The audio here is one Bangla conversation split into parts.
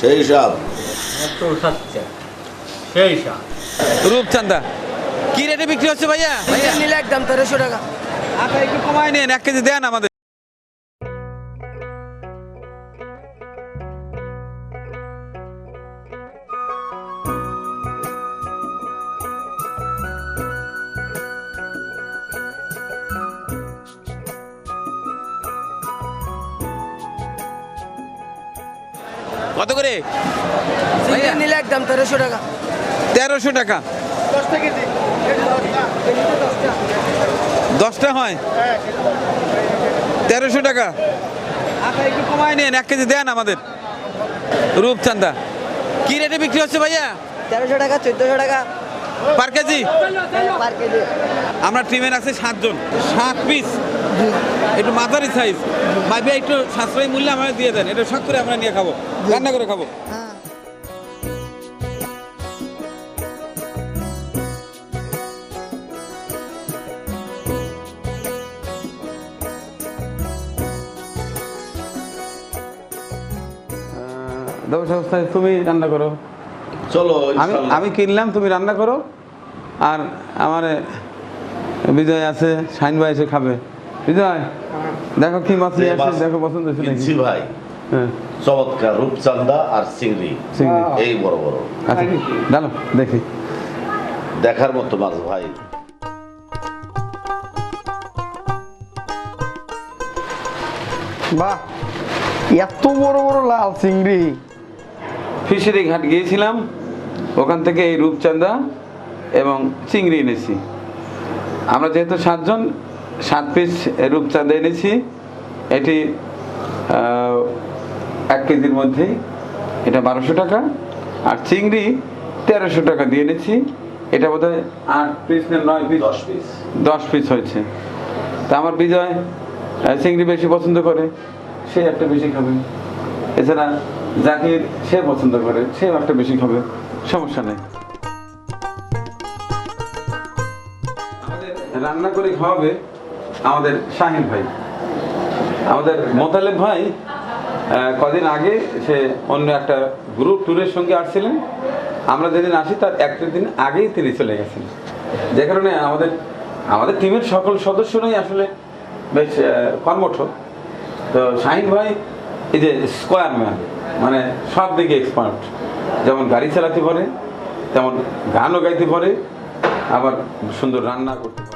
সেই সব সেই সব রূপচান্দা কি রেটে বিক্রি হচ্ছে ভাইয়া? ভাইয়া নিলে একদম তেরোশো টাকা। আচ্ছা একটু কমায় নেন এক কেজি দেন আমাদের। কত করে? নিলে একদম তেরোশো টাকা। তেরোশো টাকা। দশটা হয়? তেরোশো টাকা। আচ্ছা একটু কমায় নেন এক কেজি দেন আমাদের। রূপচান্দা কি রেটে বিক্রি হচ্ছে ভাইয়া? তেরোশো টাকা চোদ্দোশো টাকা। Per K G? Per K G. আমরা টিমের আছে সাতজন। সাত পিস একটু মাঝারি সাইজ ভাইবে একটু সাশ্রয়ী মূল্যে আমাদের দিয়ে দেন। এটা শখ করে আমরা নিয়ে খাব। রান্না করে খাব। হ্যাঁ অবস্থায় তুমি রান্না করো। চলো আমি আমি কিনলাম তুমি রান্না করো। আর আমার বিজয় আছে শাইন ভাই এসে খাবে। বিজয় দেখো কি মাছ নিয়ে আসছে দেখো পছন্দ হয়েছে নাকি? ভাই হ্যাঁ। চমৎকার রূপচান্দা আর চিংড়ি। চিংড়ি। এই বড় বড়। আচ্ছা ডালো দেখি। দেখার মতো মাছ ভাই। বাহ এত বড় বড় লাল চিংড়ি। ফিশারি ঘাট গিয়েছিলাম ওখান থেকে এই রূপচাঁদা এবং চিংড়ি এনেছি। আমরা যেহেতু সাতজন সাত পিস রূপচাঁদা এনেছি। এটি এক কেজির মধ্যেই এটা বারোশো টাকা। আর চিংড়ি তেরোশো টাকা দিয়ে এনেছি। এটা বোধহয় আট পিস না নয় পিস? দশ পিস। দশ পিস হয়েছে। তা আমার বিজয় চিংড়ি বেশি পছন্দ করে সে একটা বেশি খাবে। এছাড়া জাকির সে পছন্দ করে সে একটা বেশি খাবে। সমস্যা নেই। রান্না করে খাওয়াবে আমাদের শাহিন ভাই। আমাদের মোতালেব ভাই কদিন আগে সে অন্য একটা গ্রুপ ট্যুরের সঙ্গে আসছিলেন। আমরা যেদিন আসি তার একটা দিন আগেই তিনি চলে গেছেন। যে কারণে আমাদের আমাদের টিমের সকল সদস্যরাই আসলে বেশ কর্মঠ। তো শাহিন ভাই, এই যে স্কোয়ার ম্যান মানে সব দিকে এক্সপার্ট যেমন গাড়ি চালাতে পারে, তেমন গানও গাইতে পারে, আবার সুন্দর রান্না করতে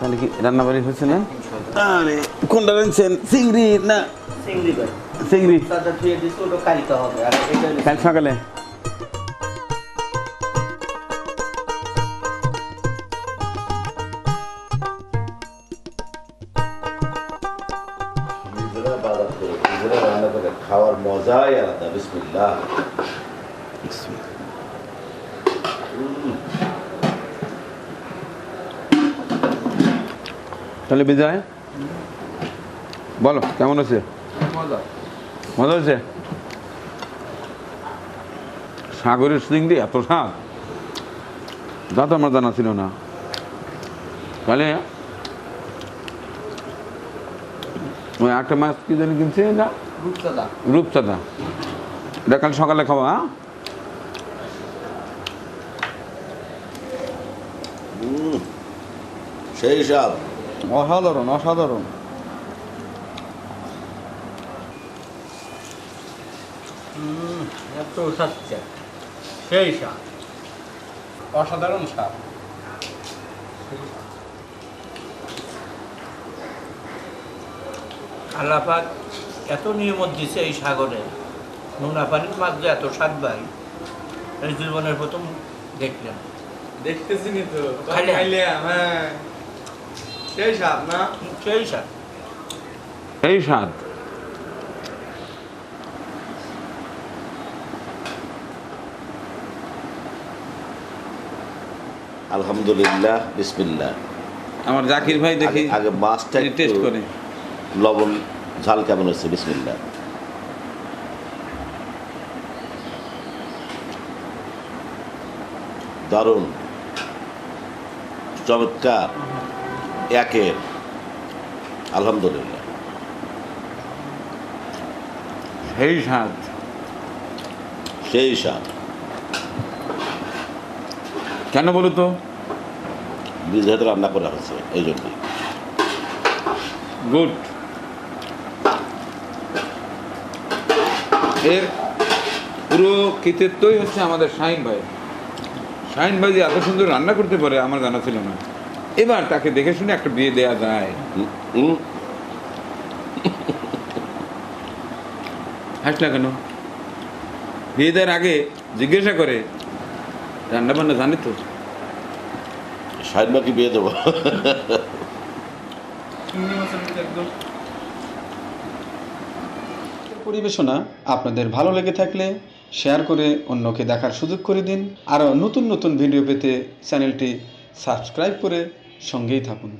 তাহলে কি রান্না বাড়ি হচ্ছে না? আরে কোনটা রাঁধছেন? চিংড়ি না? চিংড়ি কাল সকালে? খাওয়ার মজাই আলাদা বিসমিল্লাহ। তাহলে বিজয় বলো কেমন আছে মজা। হচ্ছে সাগরের চিংড়ি এত স্বাদ? যা তো আমার জানা ছিল না। তাহলে ওই একটা মাছ কি জানি কিনছে না রূপচাঁদা। রূপচাঁদা। এটা কাল সকালে খাওয়া হ্যাঁ? সেই সব অসাধারণ অসাধারণ। এত সাচ্চা সেই সাপ। অসাধারণ স্বাদ আল্লাপাক এত নিয়মত দিছে এই সাগরে। নোনা পানির মাছ যে এত স্বাদ ভাই এই জীবনের প্রথম দেখলাম দেখতেছি তো। খাইলে? খাইলে হ্যাঁ। সেই স্বাদ না সেই স্বাদ এই স্বাদ আলহামদুলিল্লাহ বিসমিল্লাহ আমার জাকির ভাই দেখি আগে- আগে মাছটা একটু টেস্ট করে লবণ ঝাল কেমন হচ্ছে বিসমিল্লাহ। দারুণ। চমৎকার। একের আলহামদুলিল্লাহ। সেই স্বাদ। সেই স্বাদ। কেন বলো তো? বীজ হাতে রান্না করা হয়েছে এই জন্যই। গুড। এর পুরো কৃতিত্বই হচ্ছে আমাদের শাহিন ভাই। শাহিন ভাই যে এত সুন্দর রান্না করতে পারে আমার জানা ছিল না। এবার তাকে দেখে শুনে একটা বিয়ে দেয়া যায়। হাসলা কেন? বিয়ে দেওয়ার আগে জিজ্ঞাসা করে রান্না বান্না জানে তো? শাহিন বাকি বিয়ে দেবো। পরিবেশনা আপনাদের ভালো লেগে থাকলে শেয়ার করে অন্যকে দেখার সুযোগ করে দিন। আরও নতুন নতুন ভিডিও পেতে চ্যানেলটি সাবস্ক্রাইব করে সঙ্গেই থাকুন।